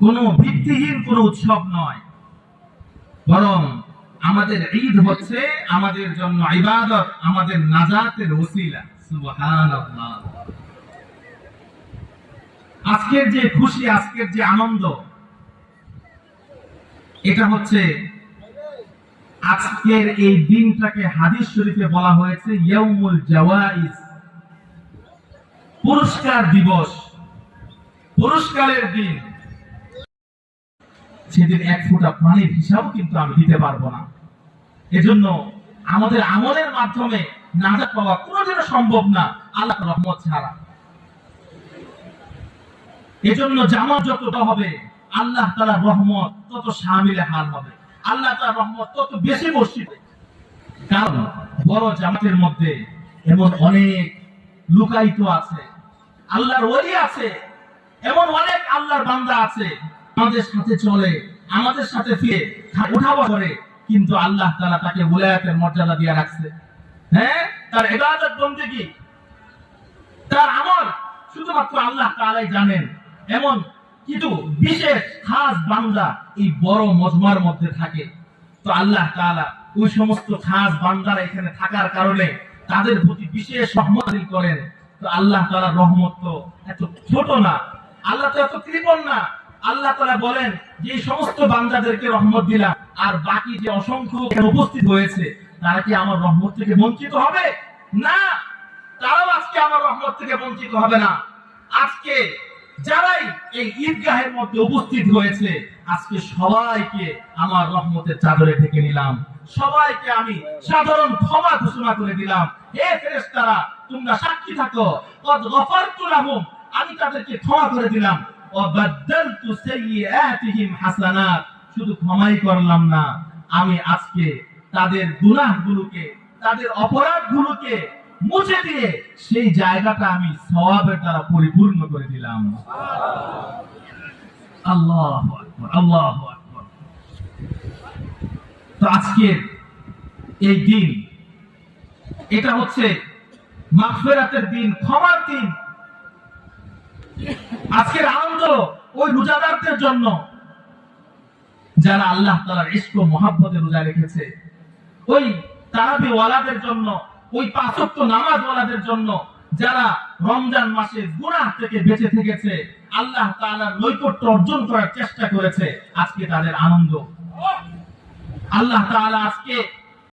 কোনো ভিত্তিহীন কোনো উৎসব নয়। বরং আমাদের ঈদ হচ্ছে আমাদের জন্য ইবাদত, আমাদের নাজাতের ওসিলা। সুবহানাল্লাহ। আজকের যে খুশি, আজকের যে আনন্দ, এটা হচ্ছে আজকের এই দিনটাকে হাদিস শরীফে বলা হয়েছে ইয়াউমুল জাওয়াইজ। পুরস্কার দিবস। পুরস্কারের দিন। সেদিন এক ফোঁটা পানির হিসাব কিন্তু আমি দিতে পারব না। এজন্য আমাদের আমলের মাধ্যমে নাজাত পাওয়া কোনোদিনও সম্ভব না, আল্লাহ রহমত ছাড়া। এজন্য জামাত যতটা হবে, আল্লাহ তালা রহমত তত সামিলে হাল হবে। আল্লাহ তালা রহমত তত বেশি বসিবে কারণ বড় জামাতের মধ্যে এমন অনেক লুকায়িত আছে, আল্লাহর ওলি আছে, এমন অনেক আল্লাহর বান্দা আছে আমাদের সাথে চলে, আমাদের সাথে ফিরে উঠাবা করে কিন্তু আল্লাহ তালা তাকে উলায়াতের মর্যাদা দিয়ে রাখছে। হ্যাঁ তার এবাদত বন্দেগী। তার আমল শুধুমাত্র আল্লাহ তাআলাই জানেন। এমন কিছু বিশেষ, খাস বান্দা এই বড় মজমার মধ্যে থাকে। তো আল্লাহ তাআলা ওই সমস্ত খাস বান্দারা এখানে থাকার কারণে তাদের প্রতি বিশেষ রহমত করেন। তো আল্লাহ তাআলার রহমত তো এত ছোট না। আল্লাহ তো এত কৃপণ না। আল্লাহ তাআলা বলেন, যে সমস্ত বান্দাদেরকে রহমত দিলাম, আর বাকি যে অসংখ্য উপস্থিত হয়েছে, তারা কি আমার রহমত থেকে বঞ্চিত হবে? না, তারাও আজকে আমার রহমত থেকে বঞ্চিত হবে না। আজকে যারাই এই ঈদগাহের মধ্যে উপস্থিত হয়েছে, আজকে সবাইকে আমার রহমতের চাদরে ঢেকে নিলাম। সবাইকে আমি সাধারণ ক্ষমা ঘোষণা করে দিলাম। হে ফেরেশতারা, তোমরা সাক্ষী থাকো। আমি তাদেরকে ক্ষমা করে দিলাম। শুধু ক্ষমাই করলাম না, আমি আজকে তাদের গুনাহগুলোকে, তাদের অপরাধগুলোকে মুছে দিয়ে সেই জায়গাটা আমি সওয়াবের দ্বারা পরিপূর্ণ করে দিলাম। আল্লাহ আল্লাহ আজকের এই দিন, এটা হচ্ছে দিন, ক্ষমার দিন। আজকের আনন্দ ওই রোজাদারদের জন্য, যারা আল্লাহ তাআলার ইশক ও মহাব্বতে রোজা রেখেছে, ওই তারাবি ওয়ালাদের জন্য, ওই পাঁচক্ত নামাজ ওয়ালাদের জন্য, যারা রমজান মাসে গুনাহ থেকে বেঁচে থেকেছে, আল্লাহ তাআলার নৈকট্য অর্জন করার চেষ্টা করেছে, আজকে তাদের আনন্দ। আল্লাহ তাআলা আজকে